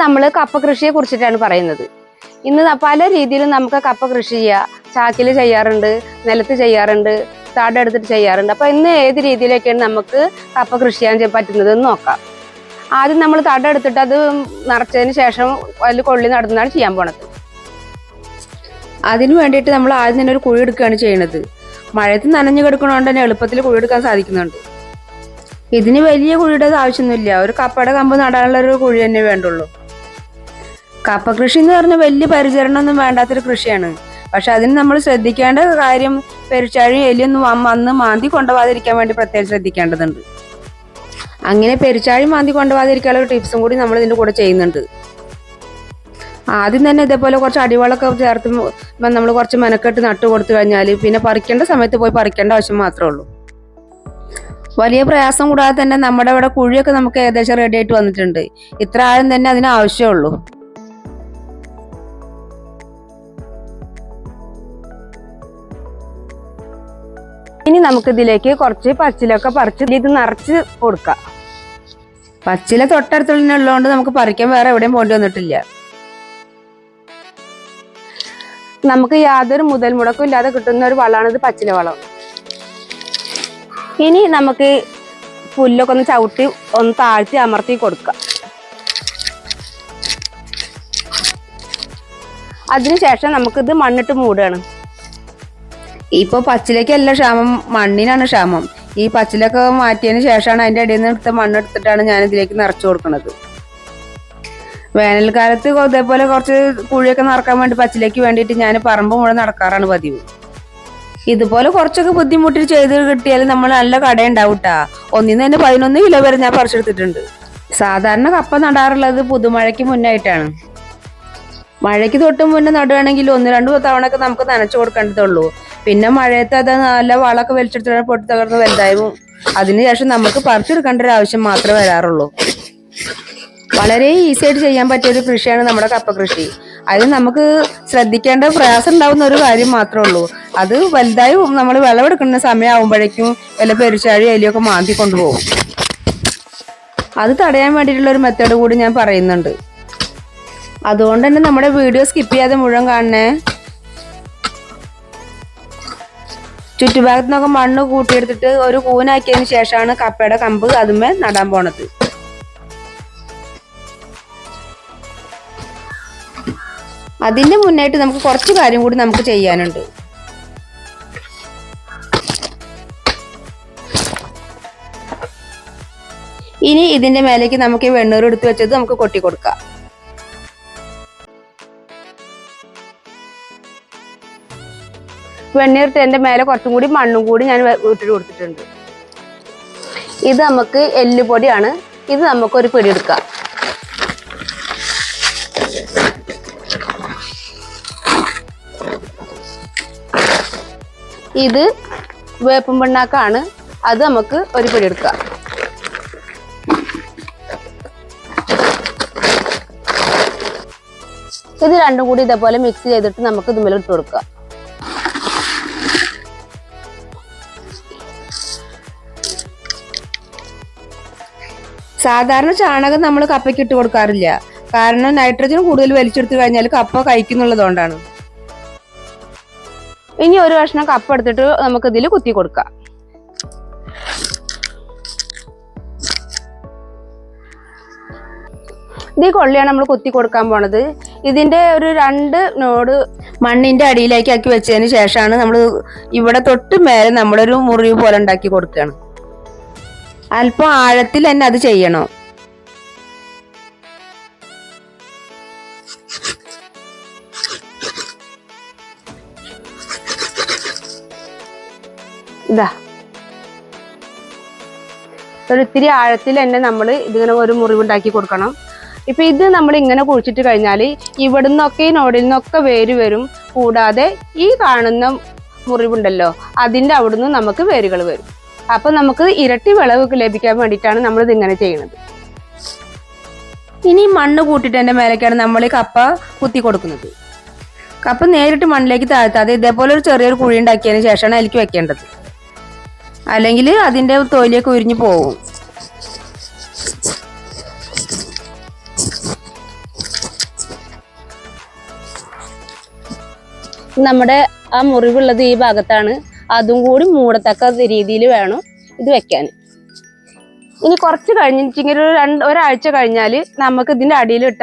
നമ്മൾ കപ്പ കൃഷിയെ കുറിച്ചിട്ടാണ് പറയുന്നത്. ഇന്ന് പല രീതിയിലും നമുക്ക് കപ്പ കൃഷി ചെയ്യാം. ചാക്കിൽ ചെയ്യാറുണ്ട് നിലത്ത് ചെയ്യാറുണ്ട് താടെടുത്തിട്ട് ചെയ്യാറുണ്ട്. അപ്പൊ ഇന്ന് ഏത് രീതിയിലൊക്കെയാണ് നമുക്ക് കപ്പ കൃഷി ചെയ്യാൻ ചെ- പറ്റുന്നത് എന്ന് നോക്കാം. ആദ്യം നമ്മൾ തടെടുത്തിട്ട് അത് നിറച്ചതിന് ശേഷം അതിൽ കൊള്ളി നടന്നാണ് ചെയ്യാൻ പോണത്. അതിനു വേണ്ടിയിട്ട് നമ്മൾ ആദ്യം തന്നെ ഒരു കുഴി എടുക്കുകയാണ് ചെയ്യുന്നത് മഴയത്ത് നനഞ്ഞു കിടക്കണോണ്ട് തന്നെ എളുപ്പത്തിൽ കുഴി എടുക്കാൻ സാധിക്കുന്നുണ്ട്. ഇതിന് വലിയ കുഴിയുടെ ആവശ്യമൊന്നുമില്ല. ഒരു കപ്പയുടെ കമ്പ് നടാനുള്ള ഒരു കുഴി തന്നെ വേണ്ടുള്ളൂ. കപ്പ കൃഷി എന്ന് പറഞ്ഞാൽ വലിയ പരിചരണമൊന്നും വേണ്ടാത്തൊരു കൃഷിയാണ്. പക്ഷെ അതിന് നമ്മൾ ശ്രദ്ധിക്കേണ്ട കാര്യം പെരിച്ചാഴിയും എലിയൊന്നും വന്ന് മാന്തി കൊണ്ടുപോകാതിരിക്കാൻ വേണ്ടി പ്രത്യേകം ശ്രദ്ധിക്കേണ്ടതുണ്ട്. അങ്ങനെ പെരിച്ചാഴി മാന്തി കൊണ്ടുപോകാതിരിക്കാനുള്ള ടിപ്സും കൂടി നമ്മൾ ഇതിന്റെ കൂടെ ചെയ്യുന്നുണ്ട്. ആദ്യം തന്നെ ഇതേപോലെ കുറച്ച് അടിവളമൊക്കെ ചേർത്ത് നമ്മൾ കുറച്ച് മെനക്കെട്ട് നട്ടു കൊടുത്തു കഴിഞ്ഞാൽ പിന്നെ പറിക്കേണ്ട സമയത്ത് പോയി പറിക്കേണ്ട ആവശ്യം മാത്രമേ ഉള്ളൂ. വലിയ പ്രയാസം കൂടാതെ തന്നെ നമ്മുടെ ഇവിടെ കുഴിയൊക്കെ നമുക്ക് ഏകദേശം റെഡി ആയിട്ട് വന്നിട്ടുണ്ട്. ഇത്ര ആഴം തന്നെ അതിന് ആവശ്യമുള്ളൂ. ഇനി നമുക്ക് ഇതിലേക്ക് കുറച്ച് പച്ചിലൊക്കെ പറിച്ച് ഇത് നിറച്ച് കൊടുക്കാം. പച്ചില തൊട്ടടുത്തുള്ള ഉള്ളതുകൊണ്ട് നമുക്ക് പറിക്കാൻ വേറെ എവിടെയും പോണ്ടി വന്നിട്ടില്ല. നമുക്ക് യാതൊരു മുതൽ മുടക്കും ഇല്ലാതെ കിട്ടുന്ന ഒരു വളമാണ് ഇത് പച്ചില വളം. ഇനി നമുക്ക് പുല്ലൊക്കെ ഒന്ന് ചവിട്ടി ഒന്ന് താഴ്ത്തി അമർത്തി കൊടുക്കാം. അതിനുശേഷം നമുക്കിത് മണ്ണിട്ട് മൂടുകയാണ്. ഇപ്പൊ പച്ചിലേക്കല്ല ക്ഷാമം. മണ്ണിനാണ് ക്ഷാമം. ഈ പച്ചിലൊക്കെ മാറ്റിയതിന് ശേഷമാണ് അതിന്റെ അടിയിൽ നിന്ന് എടുത്ത മണ്ണെടുത്തിട്ടാണ് ഞാൻ ഇതിലേക്ക് നിറച്ചു കൊടുക്കുന്നത്. വേനൽക്കാലത്ത് ഇതേപോലെ കുറച്ച് കുഴിയൊക്കെ നിറക്കാൻ വേണ്ടി പച്ചിലേക്ക് വേണ്ടിയിട്ട് ഞാൻ പറമ്പ് മുഴുവൻ നടക്കാറാണ് പതിവ്. ഇതുപോലെ കുറച്ചൊക്കെ ബുദ്ധിമുട്ടി ചെയ്ത് കിട്ടിയാൽ നമ്മൾ നല്ല കടയുണ്ടാവും കേട്ടാ ഒന്നിന്ന് തന്നെ പതിനൊന്ന് കിലോ വരെ ഞാൻ പറിച്ചെടുത്തിട്ടുണ്ട്. സാധാരണ കപ്പ നടാറുള്ളത് പുതുമഴയ്ക്ക് മുന്നായിട്ടാണ്. മഴയ്ക്ക് തൊട്ട് മുന്നേ നടുവാണെങ്കിൽ ഒന്ന് രണ്ട് തവണ ഒക്കെ നമുക്ക് നനച്ചു കൊടുക്കേണ്ടതുള്ളൂ. പിന്നെ മഴയത്ത് അത് നല്ല വളമൊക്കെ വലിച്ചെടുത്തിട്ട് പൊട്ടി തകർന്ന് വലുതായും. അതിനുശേഷം നമുക്ക് പറിച്ചെടുക്കേണ്ട ഒരു ആവശ്യം മാത്രമേ വരാറുള്ളൂ. വളരെ ഈസി ആയിട്ട് ചെയ്യാൻ പറ്റിയ ഒരു കൃഷിയാണ് നമ്മുടെ കപ്പ കൃഷി അത് നമുക്ക് ശ്രദ്ധിക്കേണ്ട പ്രയാസം ഉണ്ടാവുന്ന ഒരു കാര്യം മാത്രമേ ഉള്ളൂ. അത് വലുതായി നമ്മൾ വിളവെടുക്കുന്ന സമയമാകുമ്പോഴേക്കും വല്ല പെരിച്ചാഴി എലിയൊക്കെ മാന്തി കൊണ്ടുപോകും. അത് തടയാൻ വേണ്ടിയിട്ടുള്ള ഒരു മെത്തേഡ് കൂടി ഞാൻ പറയുന്നുണ്ട്. അതുകൊണ്ട് തന്നെ നമ്മുടെ വീഡിയോ സ്കിപ്പ് ചെയ്യാതെ മുഴുവൻ കാണണേ. ചുറ്റുഭാഗത്ത് നിന്നൊക്കെ മണ്ണ് കൂട്ടിയെടുത്തിട്ട് ഒരു കൂനാക്കിയതിന് ശേഷമാണ് കപ്പയുടെ കമ്പ് അതുമേ നടാൻ പോണത്. അതിന്റെ മുന്നായിട്ട് നമുക്ക് കുറച്ച് കാര്യം കൂടി നമുക്ക് ചെയ്യാനുണ്ട്. ഇനി ഇതിന്റെ മേലേക്ക് നമുക്ക് വെണ്ണൂർ എടുത്തു വെച്ചത് നമുക്ക് കൊട്ടി കൊടുക്കാം വെണ്ണീർട്ട് എന്റെ മേലെ കുറച്ചും കൂടി മണ്ണും കൂടി ഞാൻ വീട്ടിൽ കൊടുത്തിട്ടുണ്ട്. ഇത് നമുക്ക് എല്ലുപൊടിയാണ്. ഇത് നമുക്ക് ഒരു പിടി എടുക്കാം ഇത് വേപ്പും പിണ്ണാക്കാണ്. അത് നമുക്ക് ഒരു പിടി എടുക്കാം ഇത് രണ്ടും കൂടി ഇതേപോലെ മിക്സ് ചെയ്തിട്ട് നമുക്ക് ഇതുമേലെ ഇട്ട് കൊടുക്കാം. സാധാരണ ചാണകം നമ്മൾ കപ്പയ്ക്ക് ഇട്ട് കൊടുക്കാറില്ല. കാരണം നൈട്രജൻ കൂടുതൽ വലിച്ചെടുത്തു കഴിഞ്ഞാൽ കപ്പ കഴിക്കുന്നുള്ളതുകൊണ്ടാണ്. ഇനി ഒരു കഷ്ണം കപ്പ എടുത്തിട്ട് നമുക്ക് ഇതിൽ കുത്തി കൊടുക്കാം. ഇത് കൊള്ളിയാണ് നമ്മൾ കുത്തി കൊടുക്കാൻ പോണത്. ഇതിന്റെ ഒരു രണ്ട് നോട് മണ്ണിന്റെ അടിയിലേക്ക് ആക്കി വെച്ചതിന് ശേഷമാണ് നമ്മൾ ഇവിടെ തൊട്ട് മേലെ നമ്മളൊരു മുറിവ് പോലെ ഉണ്ടാക്കി കൊടുക്കുകയാണ് അല്പം ആഴത്തിൽ തന്നെ അത് ചെയ്യണം. ഇതാ. ഒരിത്തിരി ആഴത്തിൽ തന്നെ നമ്മൾ ഇതിങ്ങനെ ഒരു മുറിവുണ്ടാക്കി കൊടുക്കണം. ഇപ്പൊ ഇത് നമ്മൾ ഇങ്ങനെ കുഴിച്ചിട്ട് കഴിഞ്ഞാൽ ഇവിടുന്നൊക്കെ ഈ നോടിൽ നിന്നൊക്കെ വേര് വരും. കൂടാതെ ഈ കാണുന്ന മുറിവുണ്ടല്ലോ അതിന്റെ അവിടുന്ന് നമുക്ക് വേരുകൾ വരും. അപ്പൊ നമുക്ക് ഇരട്ടി വിളവ് ലഭിക്കാൻ വേണ്ടിയിട്ടാണ് നമ്മൾ ഇതിങ്ങനെ ചെയ്യുന്നത്. ഇനി മണ്ണ് കൂട്ടിട്ട് എന്റെ മേലേക്കാണ് നമ്മൾ കപ്പ കുത്തി കൊടുക്കുന്നത്. കപ്പ നേരിട്ട് മണ്ണിലേക്ക് താഴ്ത്താതെ ഇതേപോലെ ഒരു ചെറിയൊരു കുഴി ഉണ്ടാക്കിയതിന് ശേഷമാണ് അതിലേക്ക് വെക്കേണ്ടത്. അല്ലെങ്കിൽ അതിന്റെ തൊലിയൊക്കെ ഉരിഞ്ഞു പോകും. നമ്മുടെ ആ മുറിവുള്ളത് ഈ ഭാഗത്താണ് അതും കൂടി മൂടത്തക്ക രീതിയിൽ വേണം ഇത് വെക്കാൻ. ഇനി കുറച്ച് കഴിഞ്ഞിട്ടെങ്കിൽ ഒരു രണ്ട് ഒരാഴ്ച കഴിഞ്ഞാൽ നമുക്ക് ഇതിന്റെ അടിയിലിട്ട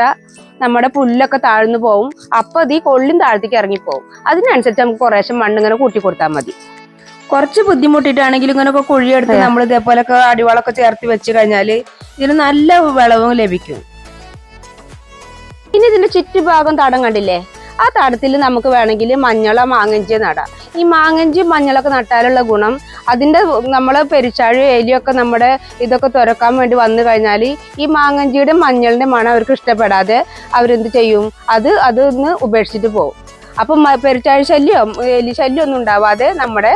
നമ്മുടെ പുല്ലൊക്കെ താഴ്ന്നു പോവും. അപ്പോൾ അത് ഈ കൊള്ളിയും താഴത്തേക്ക് ഇറങ്ങിപ്പോവും. അതിനനുസരിച്ച് നമുക്ക് കുറേശ്ശെ മണ്ണ് ഇങ്ങനെ കൂട്ടി കൊടുത്താൽ മതി. കുറച്ച് ബുദ്ധിമുട്ടിട്ടാണെങ്കിലും ഇങ്ങനെയൊക്കെ കുഴിയെടുത്ത്. നമ്മൾ ഇതേപോലൊക്കെ അടിവളമൊക്കെ ചേർത്ത് വെച്ച് കഴിഞ്ഞാൽ ഇതിന് നല്ല വിളവും ലഭിക്കും. ഇനി ഇതിന്റെ ചുറ്റുഭാഗം തടം കണ്ടില്ലേ? ആ തടത്തിൽ നമുക്ക് വേണമെങ്കിൽ മഞ്ഞള മാങ്ങഞ്ചി നടാം. ഈ മാങ്ങഞ്ചി മഞ്ഞളൊക്കെ നട്ടാലുള്ള ഗുണം അതിന്റെ നമ്മൾ പെരിച്ചാഴി എലിയൊക്കെ നമ്മുടെ ഇതൊക്കെ തുറക്കാൻ വേണ്ടി വന്നു കഴിഞ്ഞാൽ ഈ മാങ്ങഞ്ചിയുടെ മഞ്ഞളിന്റെ മണം അവർക്ക് ഇഷ്ടപ്പെടാതെ അവരെന്ത് ചെയ്യും? അത് അതൊന്ന് ഉപേക്ഷിച്ചിട്ട് പോകും അപ്പം പെരിച്ചാഴി ശല്യം എലി ശല്യം ഒന്നും ഉണ്ടാവാതെ നമ്മുടെ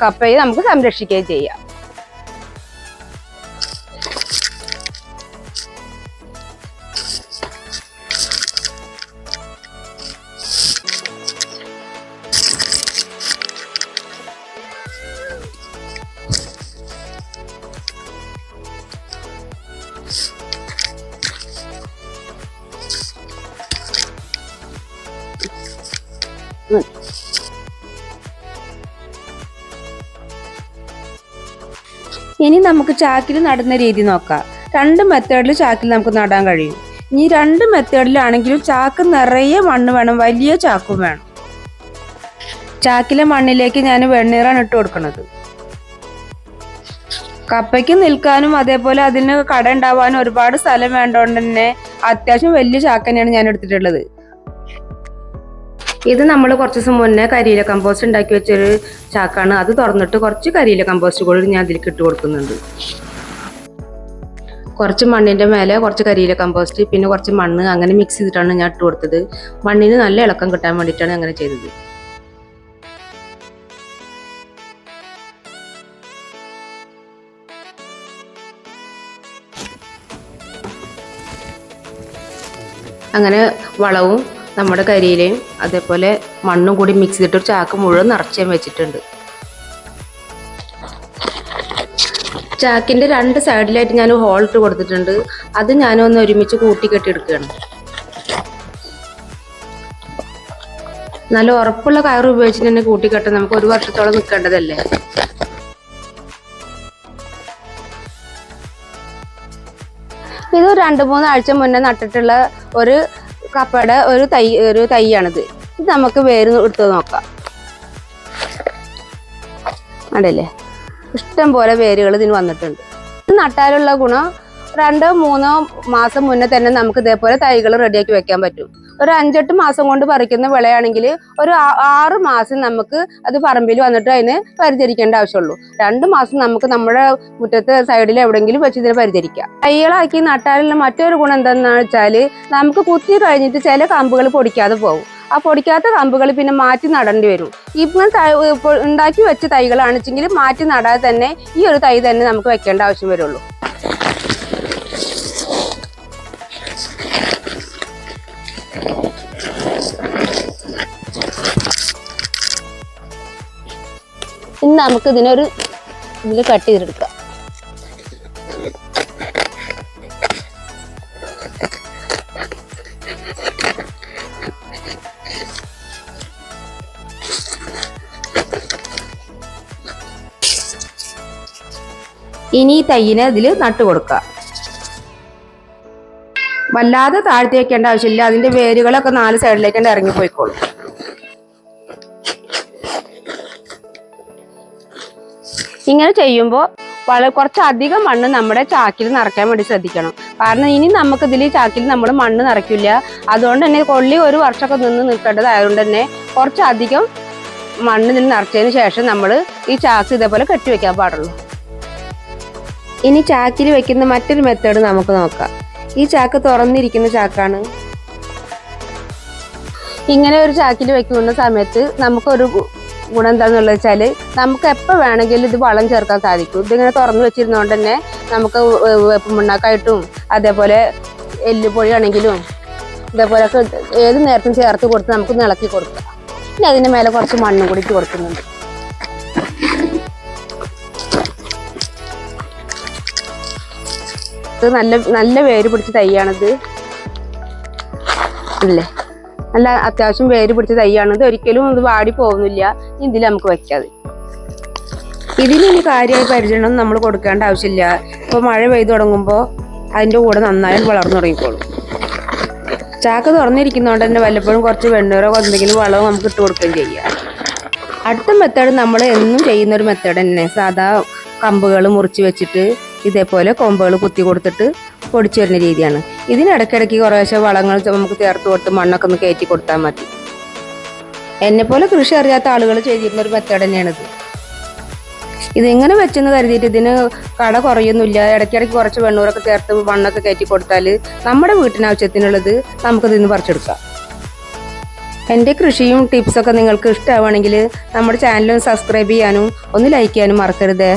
കപ്പയെ നമുക്ക് സംരക്ഷിക്കുകയും ചെയ്യാം. ഇനി നമുക്ക് ചാക്കിൽ നടുന്ന രീതി നോക്കാം. രണ്ട് മെത്തേഡിൽ ചാക്കിൽ നമുക്ക് നടാൻ കഴിയും. ഇനി രണ്ട് മെത്തേഡിലാണെങ്കിലും ചാക്ക് നിറയെ മണ്ണ് വേണം വലിയ ചാക്കും വേണം. ചാക്കിലെ മണ്ണിലേക്ക് ഞാൻ വെണ്ണീറാണ് ഇട്ട് കൊടുക്കുന്നത്. കപ്പയ്ക്ക് നിൽക്കാനും അതേപോലെ അതിന് കട ഉണ്ടാവാനും ഒരുപാട് സ്ഥലം വേണ്ടതുകൊണ്ട് തന്നെ അത്യാവശ്യം വലിയ ചാക്ക് തന്നെയാണ് ഞാൻ എടുത്തിട്ടുള്ളത്. ഇത് നമ്മൾ കുറച്ച് ദിവസം മുന്നേ കരിയില കമ്പോസ്റ്റ് ഉണ്ടാക്കി വെച്ചൊരു ചാക്കാണ് അത് തുറന്നിട്ട് കുറച്ച് കരിയില കമ്പോസ്റ്റ് കൂടി ഞാൻ അതിലേക്ക് ഇട്ട് കൊടുക്കുന്നുണ്ട്. കുറച്ച് മണ്ണിന്റെ മേലെ കുറച്ച് കരിയില കമ്പോസ്റ്റ് പിന്നെ കുറച്ച് മണ്ണ് അങ്ങനെ മിക്സ് ചെയ്തിട്ടാണ് ഞാൻ ഇട്ട് കൊടുത്തത്. മണ്ണിന് നല്ല ഇളക്കം കിട്ടാൻ വേണ്ടിയിട്ടാണ് അങ്ങനെ ചെയ്തത്. അങ്ങനെ വളവും നമ്മുടെ കരിയിലയും അതേപോലെ മണ്ണും കൂടി മിക്സ് ചെയ്തിട്ട് ഒരു ചാക്ക് മുഴുവൻ നിറച്ചേം വെച്ചിട്ടുണ്ട്. ചാക്കിന്റെ രണ്ട് സൈഡിലായിട്ട് ഞാൻ ഹോൾ ഇട്ട് കൊടുത്തിട്ടുണ്ട്. അത് ഞാനൊന്ന് ഒരുമിച്ച് കൂട്ടി കെട്ടിയെടുക്കുകയാണ് നല്ല ഉറപ്പുള്ള കയർ ഉപയോഗിച്ചിട്ട് തന്നെ കൂട്ടിക്കെട്ടാൻ നമുക്ക് ഒരു വർഷത്തോളം നിൽക്കേണ്ടതല്ലേ? ഇത് രണ്ട് മൂന്ന് ആഴ്ച മുന്നേ നട്ടിട്ടുള്ള ഒരു കപ്പയുടെ ഒരു തൈ ഒരു തൈയാണിത്. ഇത് നമുക്ക് വേര് എടുത്ത് നോക്കാം. അതല്ലേ ഇഷ്ടം പോലെ വേരുകൾ ഇതിന് വന്നിട്ടുണ്ട്. ഇത് നട്ടാലുള്ള ഗുണം രണ്ടോ മൂന്നോ മാസം മുന്നേ തന്നെ നമുക്ക് ഇതേപോലെ തൈകൾ റെഡിയാക്കി വെക്കാൻ പറ്റും. ഒരു അഞ്ചെട്ട് മാസം കൊണ്ട് പറിക്കുന്ന വിളയാണെങ്കിൽ ഒരു ആറ് മാസം നമുക്ക് അത് പറമ്പിൽ വന്നിട്ട് അതിന് പരിചരിക്കേണ്ട ആവശ്യമുള്ളൂ. രണ്ട് മാസം നമുക്ക് നമ്മുടെ മുറ്റത്തെ സൈഡിൽ എവിടെയെങ്കിലും വെച്ച് ഇതിനെ പരിചരിക്കാം. തൈകളാക്കി നട്ടാലുള്ള മറ്റൊരു ഗുണം എന്താണെന്ന് വെച്ചാൽ നമുക്ക് കുത്തി കഴിഞ്ഞിട്ട് ചില കമ്പുകൾ പൊടിക്കാതെ പോകും. ആ പൊടിക്കാത്ത കമ്പുകൾ പിന്നെ മാറ്റി നടേണ്ടി വരും. ഇപ്പം ഉണ്ടാക്കി വെച്ച തൈകളാണെച്ചെങ്കിൽ മാറ്റി നടാതെ തന്നെ ഈ ഒരു തൈ തന്നെ നമുക്ക് വെക്കേണ്ട ആവശ്യം വരുള്ളൂ. ഇനി നമുക്ക് ഇതിനൊരു ഇതിൽ കട്ട് ചെയ്തെടുക്കാം. ഇനി ഈ തൈയിനെ നട്ട് നട്ടു കൊടുക്കുക വല്ലാതെ താഴ്ത്തി വെക്കേണ്ട ആവശ്യമില്ല. അതിന്റെ വേരുകളൊക്കെ നാല് സൈഡിലേക്ക് ഇറങ്ങിപ്പോയിക്കോളും. ഇങ്ങനെ ചെയ്യുമ്പോൾ വളരെ കുറച്ചധികം മണ്ണ് നമ്മുടെ ചാക്കിൽ നിറയ്ക്കാൻ വേണ്ടി ശ്രദ്ധിക്കണം. കാരണം ഇനി നമുക്ക് ഇതിൽ ചാക്കിൽ നമ്മൾ മണ്ണ് നിറയ്ക്കില്ല. അതുകൊണ്ട് തന്നെ കൊള്ളി ഒരു വർഷമൊക്കെ നിന്ന് നിൽക്കേണ്ടതായതുകൊണ്ട് തന്നെ കുറച്ചധികം മണ്ണ് ഇതിൽ നിറച്ചതിന് ശേഷം നമ്മൾ ഈ ചാക്ക് ഇതേപോലെ കെട്ടിവെക്കാൻ പാടുള്ളൂ. ഇനി ചാക്കിൽ വെക്കുന്ന മറ്റൊരു മെത്തേഡ് നമുക്ക് നോക്കാം. ഈ ചാക്ക് തുറന്നിരിക്കുന്ന ചാക്കാണ്. ഇങ്ങനെ ഒരു ചാക്കിൽ വെക്കുന്ന സമയത്ത് നമുക്കൊരു ഗുണം എന്താണെന്നുള്ളത് വെച്ചാൽ നമുക്ക് എപ്പോൾ വേണമെങ്കിലും ഇത് വളം ചേർക്കാൻ സാധിക്കും. ഇതിങ്ങനെ തുറന്നു വെച്ചിരുന്നതുകൊണ്ട് തന്നെ നമുക്ക് വേ- വേപ്പ് മണ്ണാക്കായിട്ടും അതേപോലെ എല്ലുപൊടി ആണെങ്കിലും ഇതേപോലെയൊക്കെ ഏത് നേരത്തും ചേർത്ത് കൊടുത്ത് നമുക്ക് നിളക്കി കൊടുക്കാം. പിന്നെ അതിന്റെ മേലെ കുറച്ച് മണ്ണും കൂടി കൊടുക്കുന്നുണ്ട്. ഇത് നല്ല നല്ല വേര് പിടിച്ച തൈയാണിത്. ഇല്ലേ? നല്ല അത്യാവശ്യം വേര് പിടിച്ച തൈയാണ്. ഇത് ഒരിക്കലും ഇത് വാടി പോകുന്നില്ല. ഇതിൽ നമുക്ക് വെക്കാതെ ഇതിന് ഇനി കാര്യമായി പരിചരണം നമ്മൾ കൊടുക്കേണ്ട ആവശ്യമില്ല. ഇപ്പോൾ മഴ പെയ്തു തുടങ്ങുമ്പോൾ അതിന്റെ കൂടെ നന്നായി വളർന്നു തുടങ്ങിക്കോളും. ചാക്ക് തുറന്നിരിക്കുന്നതുകൊണ്ട് തന്നെ വല്ലപ്പോഴും കുറച്ച് വെണ്ണൂറോ എന്തെങ്കിലും വളവും നമുക്ക് ഇട്ട് കൊടുക്കുകയും ചെയ്യാം. അടുത്ത മെത്തേഡ് നമ്മൾ എന്നും ചെയ്യുന്ന ഒരു മെത്തേഡ് തന്നെ. സാധാ കമ്പുകൾ മുറിച്ച് വെച്ചിട്ട് ഇതേപോലെ കൊമ്പുകൾ കുത്തി കൊടുത്തിട്ട് പൊടിച്ചു വരുന്ന രീതിയാണ്. ഇതിനിടയ്ക്കിടയ്ക്ക് കുറേശ്ശെ വളങ്ങൾ നമുക്ക് ചേർത്ത് കൊടുത്ത് മണ്ണൊക്കെ ഒന്ന് കയറ്റി കൊടുത്താൽ മതി. എന്നെപ്പോലെ പോലെ കൃഷി അറിയാത്ത ആളുകൾ ചെയ്തിരുന്ന ഒരു മെത്തേഡ് തന്നെയാണിത്. ഇതിങ്ങനെ വെച്ചെന്ന് കരുതിയിട്ട് ഇതിന് കട കുറയൊന്നുമില്ല. ഇടയ്ക്കിടയ്ക്ക് കുറച്ച് വെണ്ണൂറൊക്കെ ചേർത്ത് മണ്ണൊക്കെ കയറ്റി കൊടുത്താൽ നമ്മുടെ വീട്ടിനാവശ്യത്തിനുള്ളത് നമുക്കതിൽ നിന്ന് പറിച്ചെടുക്കാം. എന്റെ കൃഷിയും ടിപ്സൊക്കെ നിങ്ങൾക്ക് ഇഷ്ടമാവുകയാണെങ്കിൽ നമ്മുടെ ചാനൽ സബ്സ്ക്രൈബ് ചെയ്യാനും ഒന്ന് ലൈക്ക് ചെയ്യാനും മറക്കരുതേ.